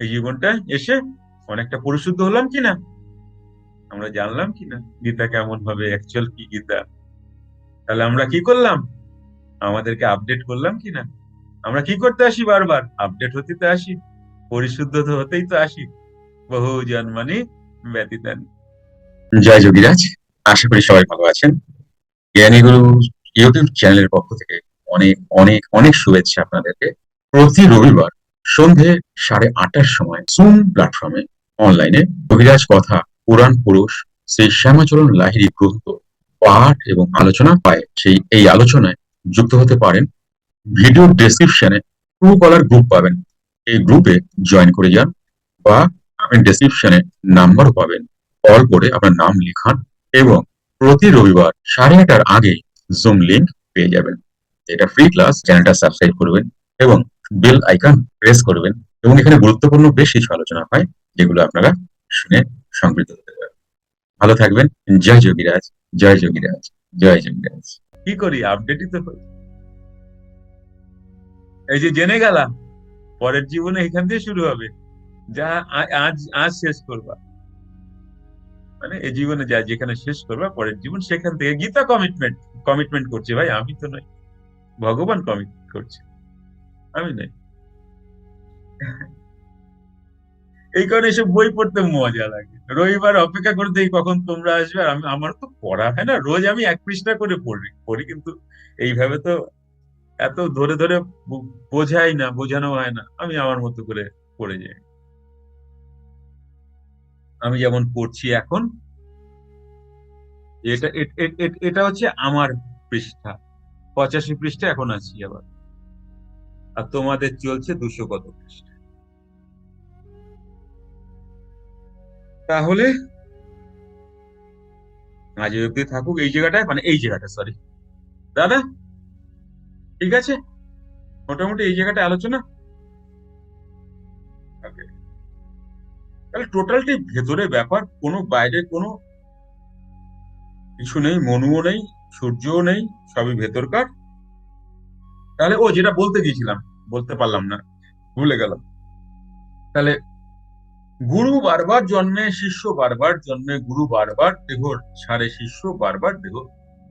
এই জীবনটায় এসে অনেকটা পরিশুদ্ধ হলাম কিনা? আমরা জানলাম কিনা? গীতা কেমন হবে অ্যাকচুয়াল কি গীতা? তাহলে আমরা কি করলাম? আমাদেরকে আপডেট করলাম কিনা? আমরা কি করতে আসি বারবার? আপডেট হতে তো আসি, পরিশুদ্ধ তো হতেই তো আসি। বহু জন্মানি ব্যতীতান জয় যোগীরাজ, আশা করি সবাই ভালো আছেন। জ্ঞানীগুরু ইউটিউব চ্যানেলের পক্ষ থেকে অনেক অনেক অনেক শুভেচ্ছা আপনাদেরকে। প্রতি রবিবার সন্ধে সাড়ে আটটার সময় সুম প্ল্যাটফর্মে অনলাইনে যোগীরাজ কথা, পুরাণ পুরুষ, শ্রী শ্যামাচরণ লাহিড়ী গ্রন্থ পাঠ এবং আলোচনা পায় সেই এই আলোচনায় যুক্ত হতে পারেন ভিডিও ডেসক্রিপশনে ট্রু কলার গ্রুপ পাবেন। এই গ্রুপে জয়েন করে যান বা আপনি ডেসক্রিপশনে নাম্বারও পাবেন। কল করে আপনার নাম লিখান এবং প্রতি রবিবার সাড়ে আটটার আগে জুম লিংক পেয়ে যাবেন। এটা ফ্রি ক্লাস চ্যানেলটা সাবস্ক্রাইব করবেন এবং বেল আইকন প্রেস করবেন এবং এখানে গুরুত্বপূর্ণ বেশ কিছু আলোচনা হয়, যেগুলো আপনারা শুনে সংকৃত হতে পারেন। ভালো থাকবেন। জয় যোগীরাজ জয় যোগীরাজ জয় যোগীরাজ। কি করি? আপডেটই তো এই যে জেনে গেলাম, পরের জীবনে এখান থেকে শুরু হবে। যা আজ আজ শেষ করবা। মানে এই জীবনে যা যেখানে শেষ করবা, পরের জীবন সেখান থেকে। গীতা কমিটমেন্ট কমিটমেন্ট করছে ভাই, আমি তো নই। ভগবান কমিট করছে। আমি নই। এই কারণে এসব বই পড়তে মজা লাগে। রবিবার অপেক্ষা করে দেখি কখন তোমরা আসবে। আর আমি, আমার তো পড়া হয় না, রোজ আমি এক পৃষ্ঠা করে পড়ি পড়ি কিন্তু এইভাবে তো এত ধরে ধরে বোঝাই না, বোঝানো হয় না। আমি আমার মতো করে পড়ে যাই। আমি যেমন পড়ছি এখন, এটা এটা হচ্ছে আমার পৃষ্ঠা। পঁচাশি পৃষ্ঠা এখন আছি আবার। আর তোমাদের চলছে দুশো কত পৃষ্ঠা তাহলে আজ অব্দি থাকুক, এই জায়গাটায় মানে এই জায়গাটা সরি দাদা, ঠিক আছে? মোটামুটি এই জায়গাটায় আলোচনা? তাহলে টোটালটি ভেতরে ব্যাপার, কোনো বাইরে কোনো কিছু নেই, মনুও নেই, সূর্যও নেই, সবই ভেতরকার। তাহলে ও যেটা বলতে গিয়েছিলাম বলতে পারলাম না, ভুলে গেলাম। তাহলে গুরু বারবার জন্মে শিষ্য বারবার জন্মে, গুরু বারবার দেহ ছাড়ে, শিষ্য বারবার দেহ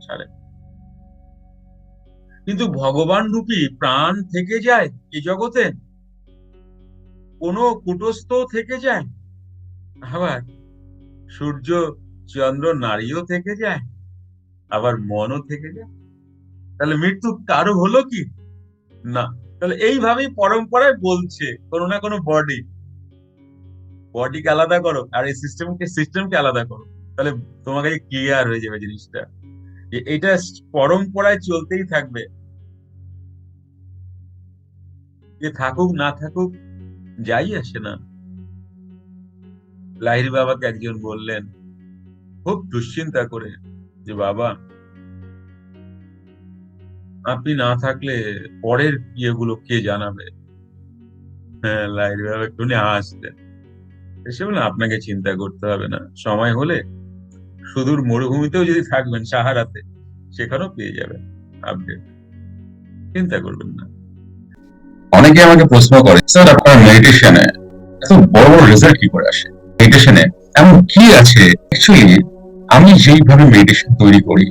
ছাড়ে। কিন্তু ভগবান রূপী প্রাণ থেকে যায় এই জগতে? কোনো কুটস্থ থেকে যায়? আবার সূর্য, চন্দ্র, নারীও থেকে যায়? আবার মনও থেকে যায়? তাহলে মৃত্যু কারও হলো কি? না। তাহলে এইভাবেই পরম্পরায় বলছে কোনো না কোনো বডি বডিকে আলাদা করো আর এই সিস্টেমকে সিস্টেমকে আলাদা করো। তাহলে তোমাকে ক্লিয়ার হয়ে যাবে জিনিসটা। যে এটা পরম্পরায় চলতেই থাকবে। যে থাকুক, না থাকুক, যাই আসে না। লাহির বাবাকে একজন বললেন, খুব দুশ্চিন্তা করে যে, বাবা আপনি না থাকলে পরের ইয়েগুলো কে জানাবে? হ্যাঁ আপনাকে চিন্তা করতে হবে না। সময় হলে সুদূর মরুভূমিতেও যদি থাকবেন সাহারাতে, সেখানেও পেয়ে যাবেন আপডেট চিন্তা করবেন না। অনেকে আমাকে প্রশ্ন করে, স্যার, আপনার মেডিটেশনে এত বড় বড় রেজাল্ট কি করে আসে? মেডিটেশনে এমন কি আছে? অ্যাকচুয়ালি আমি যেইভাবে মেডিটেশন তৈরি করি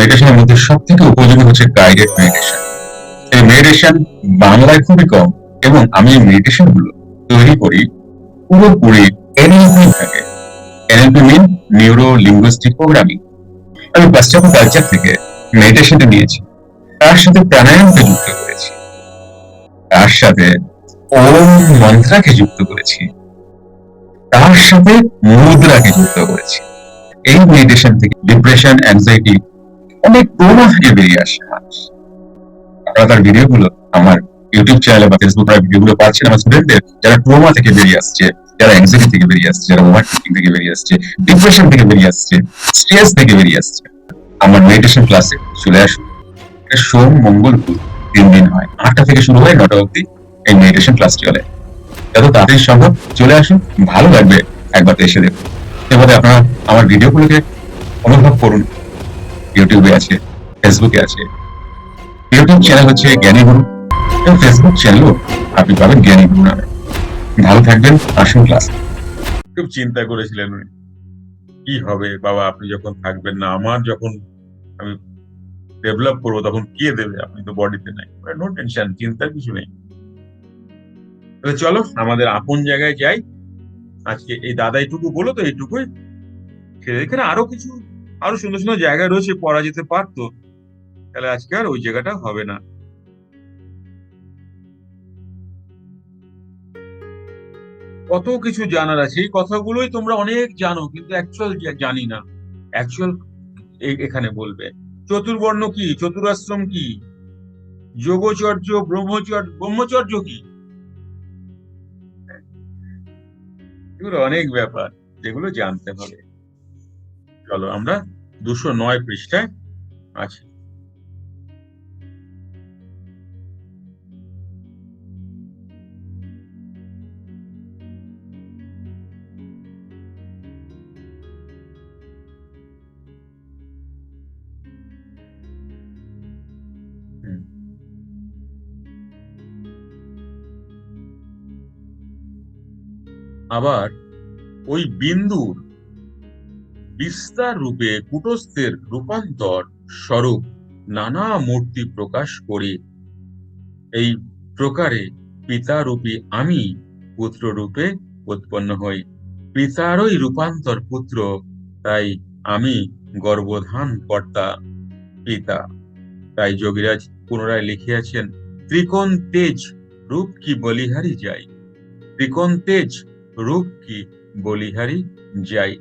মেডিটেশনের মধ্যে সব থেকে উপযোগী হচ্ছে গাইডেড মেডিটেশন এই মেডিটেশন বাংলায় খুবই কম এবং আমি এই মেডিটেশনগুলো তৈরি করি পুরোপুরি এনএলপি থাকে। NLP mean neuro linguistic programming আমি পাশ্চাত্য কালচার থেকে মেডিটেশনটা নিয়েছি। তার সাথে প্রাণায়ামকে যুক্ত করেছি। তার সাথে ওম মন্ত্রাকে যুক্ত করেছি। তার সাথে মুদ্রাকে যুক্ত করেছি। এই মেডিটেশন থেকে ডিপ্রেশন অ্যাংজাইটি অনেক প্রমাণ থেকে বেরিয়ে আসে মানুষ। আপনারা তার ভিডিওগুলো আমার ইউটিউব চ্যানেলে বা ফেসবুক ভিডিওগুলো পাচ্ছেন আমার স্টুডেন্টদের যারা ট্রোমা থেকে বেরিয়ে আসছে, যারা অ্যাংজাইটি থেকে বেরিয়ে আসছে, যারা থেকে বেরিয়ে আসছে ডিপ্রেশন থেকে বেরিয়ে আসছে স্ট্রেস থেকে বেরিয়ে আসছে। আমার মেডিটেশন ক্লাসে চলে আসুন। সোম, মঙ্গল, বুধ, তিন দিন হয়। আটটা থেকে শুরু হয়, নটা অবধি এই মেডিটেশন ক্লাস চলে। যত তাড়াতাড়ি সম্ভব চলে আসুন, ভালো লাগবে একবার এসে দেখুন। এভাবে আপনারা আমার ভিডিওগুলোকে অনুভব করুন। ইউটিউবে আছে ফেসবুকে আছে। ইউটিউব চ্যানেল হচ্ছে জ্ঞানী গুরু। এবং ফেসবুক চ্যানেলও আপনি পাবেন জ্ঞানী গুরু নামে। ভালো থাকবেন, আসুন ক্লাস খুব চিন্তা করেছিলেন উনি। কি হবে? বাবা, আপনি যখন থাকবেন না, আমার যখন আমি ডেভেলপ করব, তখন কে দেবে? আপনি তো বডিতে নাই। নো টেনশন চিন্তার কিছু নেই। চলো, আমাদের আপন জায়গায় যাই। আজকে এই দাদা এইটুকু বলো তো এইটুকুই। সে এখানে আরও কিছু আরও সুন্দর সুন্দর জায়গা রয়েছে, পড়া যেতে পারতো। তাহলে আজকে আর ওই জায়গাটা হবে না। কত কিছু জানার আছে। এই কথাগুলোই তোমরা অনেক জানো, কিন্তু অ্যাকচুয়াল জানি না। অ্যাকচুয়াল এখানে বলবে। চতুর্বর্ণ কি? চতুরাশ্রম কি? যোগচর্য, ব্রহ্মচর্য ব্রহ্মচর্য কি? এগুলো অনেক ব্যাপার, যেগুলো জানতে হবে। চলো আমরা দুশো নয় পৃষ্ঠায় আছি। আবার ওই বিন্দুর বিস্তার রূপে কুটস্থের রূপান্তর স্বরূপ নানা মূর্তি প্রকাশ করে। এই প্রকারে পিতারূপী আমি পুত্র রূপে উৎপন্ন হই। পিতারই রূপান্তর পুত্র, তাই আমি গর্ভধান কর্তা, পিতা। তাই যোগীরাজ পুনরায় লিখিয়াছেন, ত্রিকোণ তেজ রূপ কি বলিহারি যাই ত্রিকোণ তেজ রূপ কি বলিহারি যাই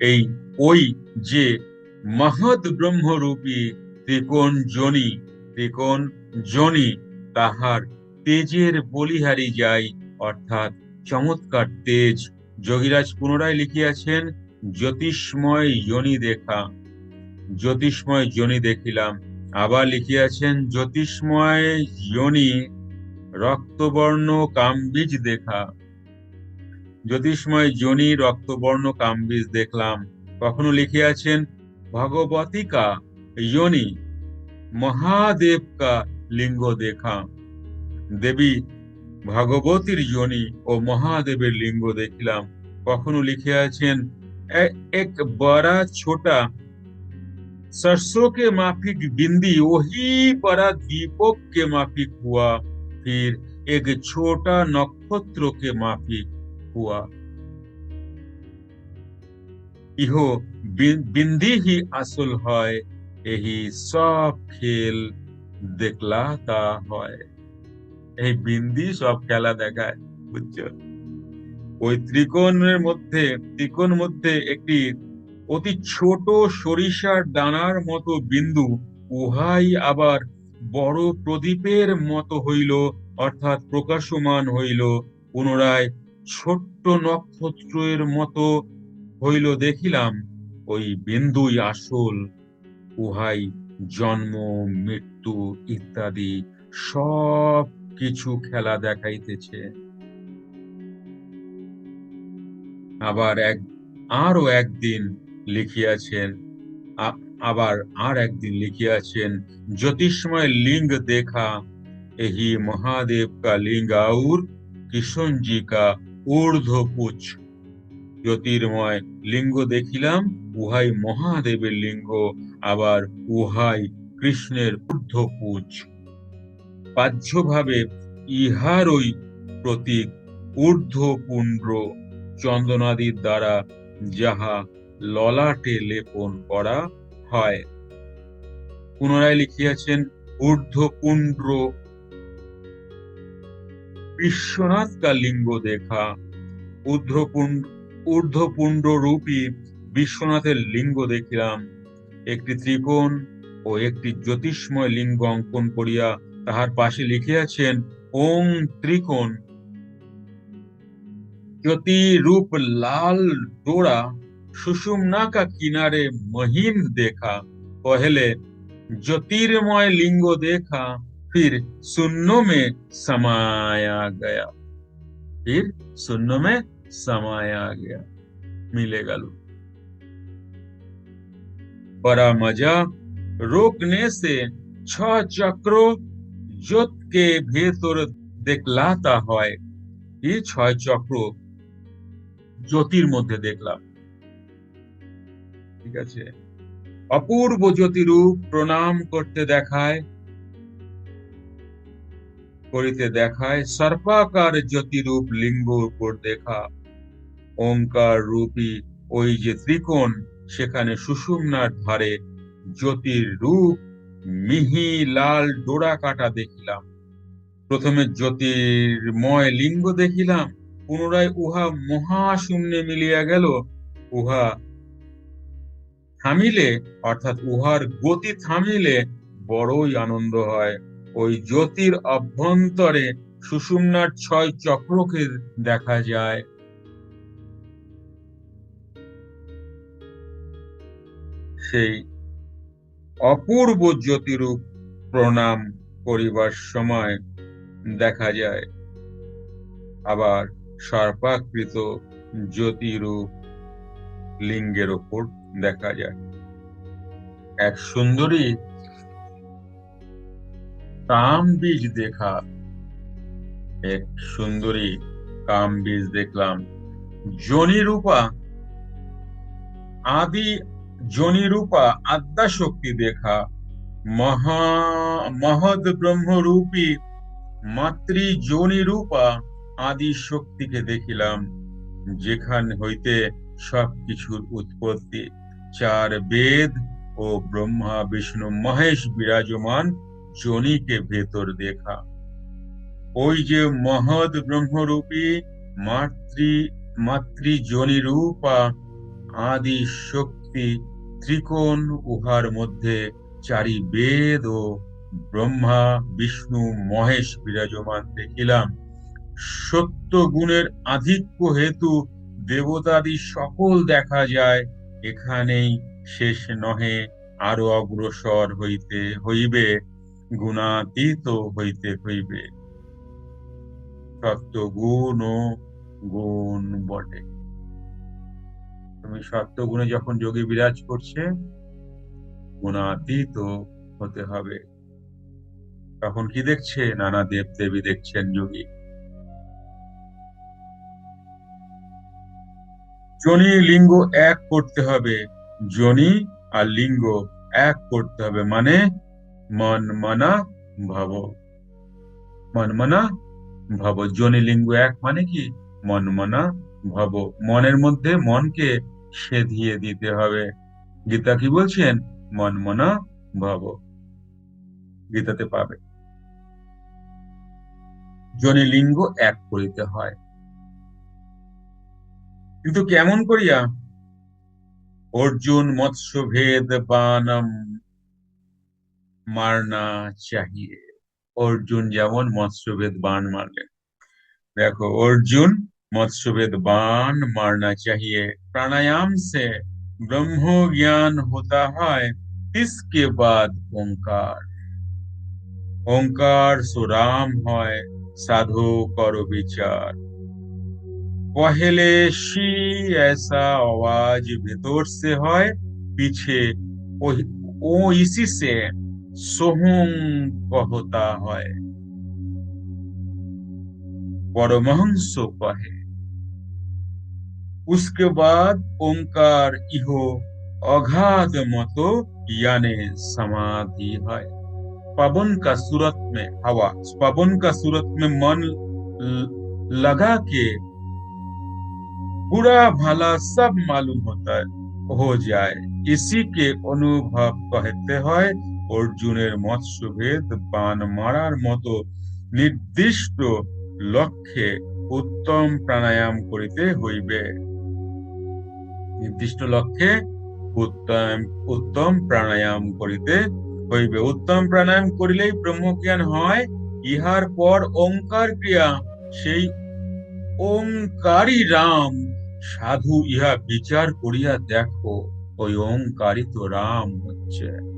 এই ওই যে মহৎ ব্রহ্মরূপী ত্রিকোণ জনি ত্রিকোণ জনি তাহার তেজের বলিহারি যাই, অর্থাৎ চমৎকার তেজ। যোগীরাজ পুনরায় লিখিয়াছেন, জ্যোতিষ্ময় যোনি দেখা। জ্যোতিষ্ময় যোনি দেখিলাম। আবার লিখিয়াছেন, জ্যোতিষ্ময় যোনি রক্তবর্ণ কামবীজ দেখা। জ্যোতিষ্ময় যোনি রক্তবর্ণ কামবীজ দেখলাম কখনো লিখিয়াছেন ভগবতিকা যোনি মহাদেব কা লিঙ্গ দেখা দেবী ভগবতীর যোনি ও মহাদেবের লিঙ্গ দেখিলাম কখনো লিখিয়াছেন এক বড়া ছোটা सरसों के माफिक बिंदी वही बड़ा दीपक के माफिक हुआ फिर एक छोटा नक्षत्र के माफिक हुआ। ইহো বিন্দি হি আসল হয় এই সব খেল দেখলা তা হয় এই বিন্দি সব খেলা দেখায় বুঝছ ওই ত্রিকোণের মধ্যে, ত্রিকোণ মধ্যে একটি অতি ছোট সরিষার দানার মতো বিন্দু, উহাই আবার বড় প্রদীপের মতো হইল, অর্থাৎ প্রকাশমান হইল, পুনরায় ছোট্ট নক্ষত্রের মতো হইল দেখিলাম ওই বিন্দুই আসল, উহাই জন্ম, মৃত্যু ইত্যাদি সব কিছু খেলা দেখাইতেছে। আবার এক আরও একদিন লিখিয়াছেন আবার আর একদিন লিখিয়াছেন, জ্যোতিষময় লিঙ্গ দেখা, এহি মহাদেব কা লিঙ্গ और কিষণ কা ঊর্ধ্ব পুছ জ্যোতির্ময় লিঙ্গ দেখিলাম, উহাই মহাদেবের লিঙ্গ, আবার উহাই কৃষ্ণের ঊর্ধ্ব পুছ পাহ্যভাবে ইহারই প্রতীক ঊর্ধ্ব পুণ্ড্র চন্দনাদির দ্বারা যাহা ললাটে লেপন করা হয়। পুনরায় লিখিয়াছেন ঊর্ধ্বপুণ্ড্র বিশ্বনাথ কা লিঙ্গ দেখা ঊর্ধ্বপুণ্ড ঊর্ধ্বপুণ্ড রূপী বিশ্বনাথের লিঙ্গ দেখিলাম একটি ত্রিকোণ ও একটি জ্যোতিষ্ময় লিঙ্গ অঙ্কন করিয়া তাহার পাশে লিখিয়াছেন ওং ত্রিকোণ ज्योति रूप लाल डोरा सुषुम्ना का किनारे महीन देखा पहले ज्योतिर्मय लिंगो देखा फिर सुन्नो में समाया गया फिर सुन्नो में समाया गया मिले गलू बड़ा मजा रोकने से छह चक्रों ज्योत के भीतर देखलाता है কি ছয় চক্র জ্যোতির মধ্যে দেখলাম ঠিক আছে অপূর্ব জ্যোতিরূপ প্রণাম করতে দেখায় করিতে দেখায় সর্পাকার জ্যোতিরূপ লিঙ্গ উপর দেখা। ওঙ্কার রূপী ওই যে ত্রিকোণ, সেখানে সুষুম্নার ধারে জ্যোতির রূপ মিহি লাল ডোরা কাটা দেখিলাম। প্রথমে জ্যোতির্ময় লিঙ্গ দেখিলাম, পুনরায় উহা মহাশূন্যে মিলিয়া গেল। উহা থামিলে, অর্থাৎ উহার গতি থামিলে বড়ই আনন্দ হয়। ওই জ্যোতির অভ্যন্তরে সুষুম্নার ছয় চক্রকে দেখা যায়। সেই অপূর্ব জ্যোতিরূপ প্রণাম করিবার সময় দেখা যায়। আবার সর্পাকৃত জ্যোতিরূপ লিঙ্গের ওপর দেখা যায়। এক সুন্দরী কাম বীজ দেখা। এক সুন্দরী কাম বীজ দেখলাম। জনিরূপা আদি জনিরূপা আদ্যা শক্তি দেখা। মহা, মহৎ ব্রহ্মরূপী মাতৃ জনিরূপা আদি শক্তিকে দেখিলাম। যেখান হইতে সবকিছুর উৎপত্তি। চার বেদ ও ব্রহ্মা, বিষ্ণু, মহেশ বিরাজমান জনিকে ভেতর দেখা। ওই যে মহৎ ব্রহ্মরূপী মাতৃ মাতৃ জনিরূপা আদি শক্তি ত্রিকোণ উহার মধ্যে চারি বেদ ও ব্রহ্মা, বিষ্ণু, মহেশ বিরাজমান দেখিলাম। সত্য গুণের আধিক্য হেতু দেবতাদি সকল দেখা যায়, এখানেই শেষ নহে, আরও অগ্রসর হইতে হইবে। গুণাতীত হইতে হইবে। সত্য গুণ ও গুণ বটে। তুমি সত্য গুণে যখন যোগী বিরাজ করছে, গুণাতীত হতে হবে। তখন কি দেখছে? নানা দেব দেবী দেখছেন যোগী। জনি লিঙ্গ এক করতে হবে। জনি আর লিঙ্গ এক করতে হবে। মানে মন মনা ভাব মন মনা ভাব। জনি লিঙ্গ এক মানে কি? মন মনা ভাব। মনের মধ্যে মনকে সেধিয়ে দিতে হবে। গীতা কি বলছেন? মন মনা ভাব। গীতাতে পাবে। জনি লিঙ্গ এক করিতে হয়। কিন্তু কেমন করিয়া? অর্জুন মৎস্যভেদ বানম মারনা চাহিয়ে অর্জুন যেমন মৎস্যভেদ বান মারলেন দেখো অর্জুন मत्स्यवेद बाण मारना चाहिए प्राणायाम से ब्रह्म ज्ञान होता है इसके बाद ओंकार ओंकार सुराम है साधु करो विचार पहले शी ऐसा आवाज भीतर से है पीछे ओ, ओ इसी से सोहम कहता है परमहंस कहे उसके बाद ओंकार इहो अगाध मतो यानी समाधि है पवन का सूरत में हवा पवन का सूरत में मन लगा के बुरा भला सब मालूम होता है हो जाए इसी के অনুভব कहते হয় অর্জুনের মৎস্যভেদ বান মারার মতো নির্দিষ্ট লক্ষ্যে উত্তম প্রাণায়াম করিতে হইবে। নির্দিষ্ট লক্ষ্যে উত্তম উত্তম প্রাণায়াম করিতে হইবে। উত্তম প্রাণায়াম করিলেই ব্রহ্মজ্ঞান হয়, ইহার পর ওঙ্কার ক্রিয়া, সেই ওঙ্কারী রাম, সাধু ইহা বিচার করিয়া দেখো, ওই ওঙ্কারই তো রাম হচ্ছে।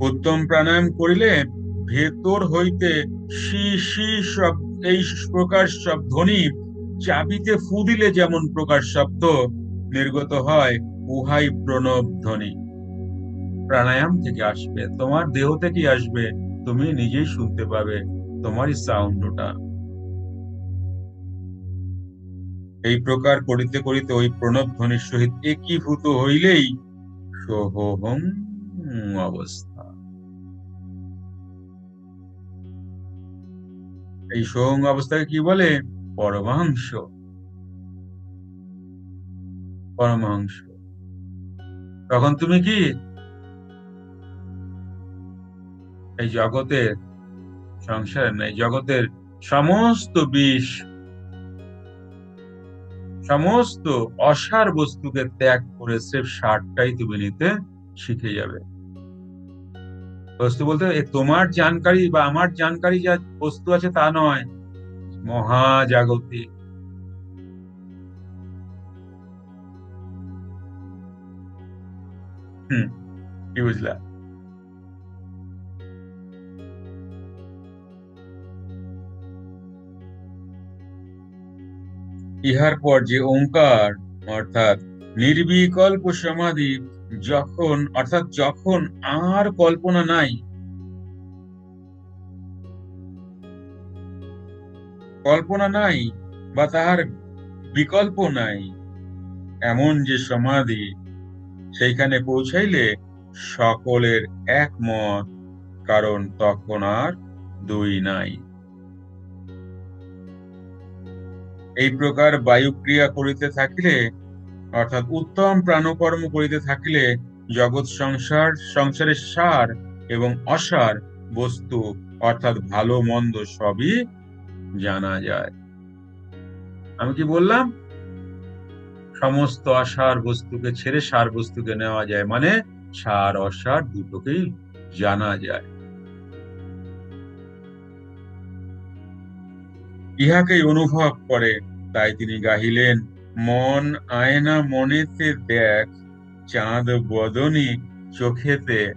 উত্তম প্রাণায়াম করিলে ভেতর হইতে শি এই প্রকার শব্দ, ধ্বনি চাবিতে ফু দিলে যেমন প্রকার শব্দ, নির্গত হয় উহাই প্রণব ধ্বনি। প্রাণায়াম থেকে আসবে, তোমার দেহ থেকে আসবে, তুমি নিজেই শুনতে পাবে তোমারই সাউন্ড ওটা এই প্রকার করিতে করিতে ওই প্রণব ধ্বনির সহিত একীভূত হইলেই সোহং অবস্থা। এই সোহং অবস্থাকে কি বলে? পরমাংশ পরমাংশ তখন তুমি কি? এই জগতের সংসার নাই জগতের সমস্ত বিষ, সমস্ত অসার বস্তুকে ত্যাগ করে স্রেফ সারটাই তুমি নিতে শিখে যাবে। বস্তু বলতে তোমার জানকারি বা আমার জানকারি যা বস্তু আছে তা নয়। মহাজাগতিক। হুম, কি বুঝলা? ইহার পর যে ওঙ্কার, অর্থাৎ নির্বিকল্প সমাধি যখন, অর্থাৎ যখন আর কল্পনা নাই কল্পনা নাই বা তাহার বিকল্প নাই, এমন যে সমাধি সেইখানে পৌঁছাইলে সকলের একমত, কারণ তখন আর দুই নাই। এই প্রকার বায়ুক্রিয়া করিতে থাকিলে অর্থাৎ উত্তম প্রাণকর্ম করিতে থাকিলে জগৎ সংসার, সংসারের সার এবং অসার বস্তু, অর্থাৎ ভালো মন্দ সবই জানা যায়। আমি কি বললাম? সমস্ত অসার বস্তুকে ছেড়ে সার বস্তুকে নেওয়া যায় মানে সার, অসার দুটোকেই জানা যায়। ইহাকেই অনুভব করে, তাই তিনি গাহিলেন মন আয়না মনেতে দেখ, চাঁদ বদনি চোখেতে।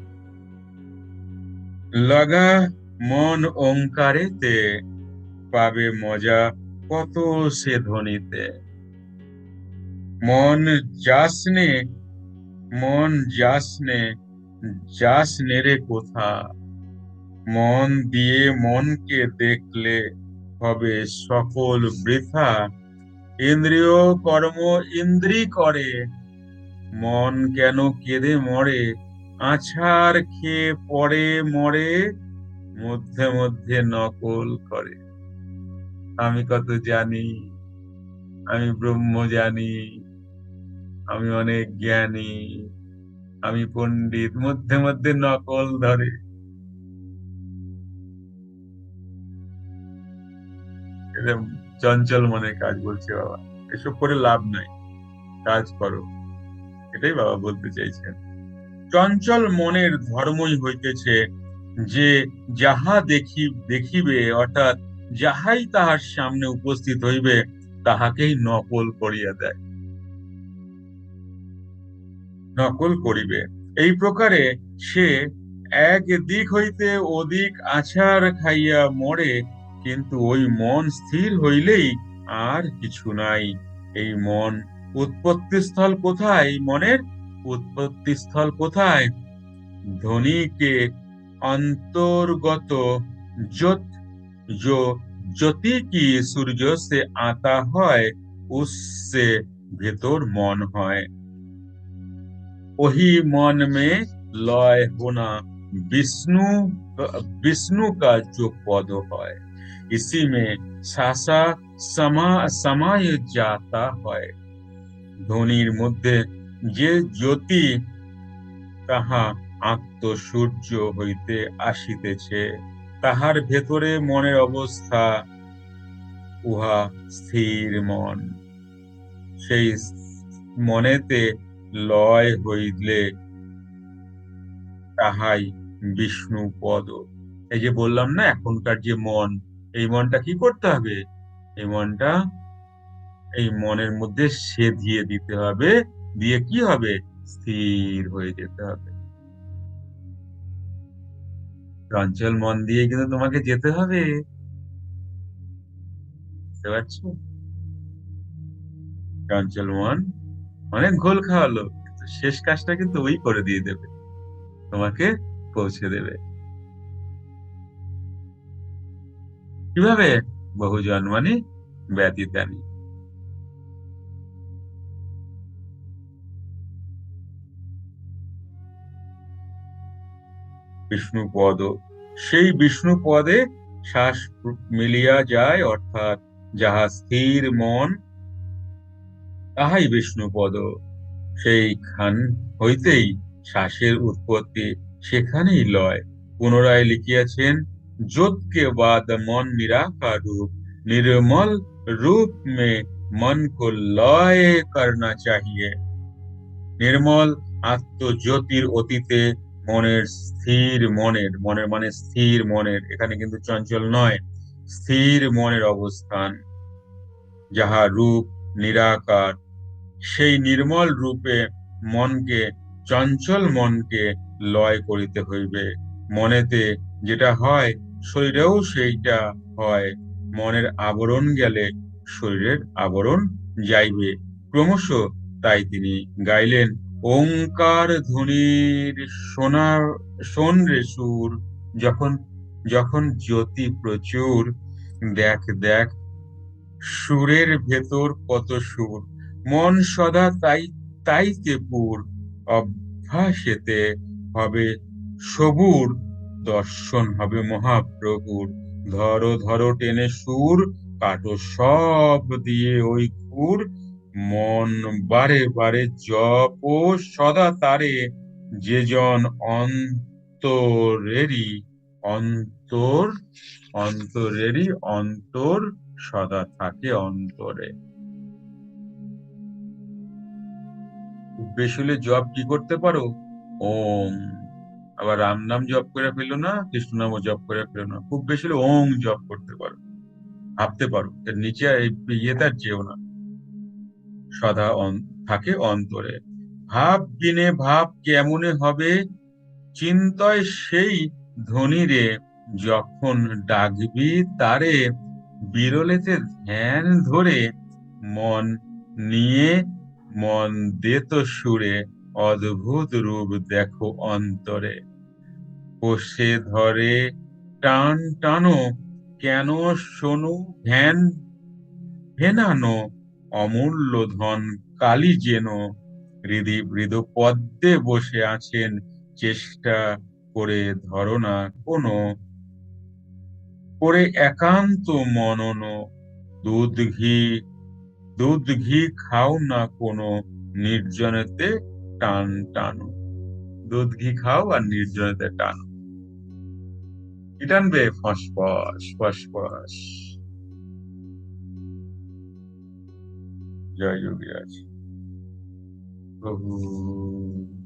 লাগা মন ওঙ্কারেতে পাবে মজা কত সে ধ্বনিতে। মন যাসনে মন যাসনে যাসনে রে কোথা? মন দিয়ে মনকে দেখলে হবে সকল বৃথা। ইন্দ্রিয় কর্ম ইন্দ্রি করে। মন কেন কেঁদে মরে? আছার খেয়ে পড়ে মরে, মধ্যে মধ্যে নকল করে। আমি কত জানি, আমি ব্রহ্ম জানি, আমি অনেক জ্ঞানী, আমি পণ্ডিত, মধ্যে মধ্যে নকল ধরে। এটা চঞ্চল মনের কাজ বলছে বাবা। এসব করে লাভ নাই। কাজ করো। এটাই বাবা বলতে চাইছেন। চঞ্চল মনের ধর্মই হইতেছে যে যাহা দেখি, দেখিবে, অর্থাৎ যাহাই তাহার সামনে উপস্থিত হইবে, তাহাকেই নকল করিয়া দেয়। নকল করিবে। এই প্রকারে সে এক দিক হইতে ওদিক আছাড় খাইয়া মরে কিন্তু ওই মন স্থির হইলেই আর কিছু নাই এই মন উৎপত্তি স্থল কোথায় মনের উৎপত্তি স্থল কোথায় ধ্বনিকে অন্তর্গত ज्योत जो ज्योति की सूर्य से आता है उससे ভেতর মন হয় वही मन में लय होना विष्णु विष्णु का जो पद है इसी में শাসা সমা समाय जाता হয় ধ্বনির মধ্যে যে জ্যোতি তাহা আত্মসূর্য হইতে আসিতেছে তাহার ভেতরে মনের অবস্থা উহা স্থির মন সেই মনেতে লয় হইলে তাহাই বিষ্ণু পদ এই যে বললাম না এখনকার যে মন এই মনটা কি করতে হবে? এই মনটা এই মনের মধ্যে সেধিয়ে দিতে হবে, দিয়ে কি হবে? স্থির হয়ে যেতে হবে। চঞ্চল মন দিয়ে কিন্তু তোমাকে যেতে হবে। বুঝতে পারছ? চঞ্চল মন অনেক ঘোল খাওয়ালো শেষ কাজটা কিন্তু ওই করে দিয়ে দেবে। তোমাকে পৌঁছে দেবে। কীভাবে বহু জন্মানি ব্যতীতানি বিষ্ণু পদ সেই বিষ্ণু পদে শ্বাস মিলিয়া যায়, অর্থাৎ যাহা স্থির মন, তাহাই বিষ্ণু পদ সেইখান হইতেই শ্বাসের উৎপত্তি সেখানেই লয়। পুনরায় লিখিয়াছেন যোতকে বাদ মন নিরাকার রূপ निर्मल रूप में मन को लय करना चाहिए নির্মল আত্মজ্যোতির অতীতে মনের স্থির মনের মনের মানে স্থির মনের এখানে কিন্তু চঞ্চল নয় স্থির মনের অবস্থান যাহা রূপ নিরাকার সেই নির্মল রূপে মনকে চঞ্চল মনকে লয় করিতে হইবে মনেতে যেটা হয় শরীরেও সেইটা হয়। মনের আবরণ গেলে শরীরের আবরণ যাইবে। ক্রমশ তাই তিনি গাইলেন, ওঙ্কার ধ্বনির সোনার, সোন রে সুর, যখন যখন জ্যোতি প্রচুর, দেখ দেখ, সুরের ভেতর কত সুর। মন সদা তাই, তাইতে পুর, অভ্যাসেতে হবে সবুর। দর্শন হবে মহাপ্রভুর। ধরো ধরো টেনে সুর, কাটো সব দিয়ে ওই খুর। মন বারে বারে জপ সদা তারে, যে জন অন্তরেরই অন্তর অন্তরেরই অন্তর, সদা থাকে অন্তরে। বেশুলে জপ কি করতে পারো? ওম। আবার রাম নাম জপ করে ফেলো না, কৃষ্ণ নামও জপ করে ফেলো না। খুব বেশি হলে ওম জপ করতে পারো। ভাবতে পারো, এর নিচে ইয়েতে আর যেও না। সদা থাকে অন্তরে। ভাব বিনে ভাব কেমনে হবে? চিন্তয় সেই ধনীরে যখন ডাকবি তারে, বিরলেতে ধ্যান ধরে মন নিয়ে, মন দে তো সুরে, অদ্ভুত রূপ দেখো অন্তরে। কষে ধরে, টান টানো, কেন শোনো ধ্যান? হেনানো অমূল্য ধন কালী যেন। হৃদি হৃদ পদ্মে বসে আছেন, চেষ্টা করে ধরো না কোনো। করে একান্ত মনন, দুধ ঘি দুধ ঘি খাও না কোনো, নির্জনেতে টান টানো। দুধ ঘি খাও আর নির্জনেতে টানো। Return way, first wash, first wash. Jai Yogi Prabhu.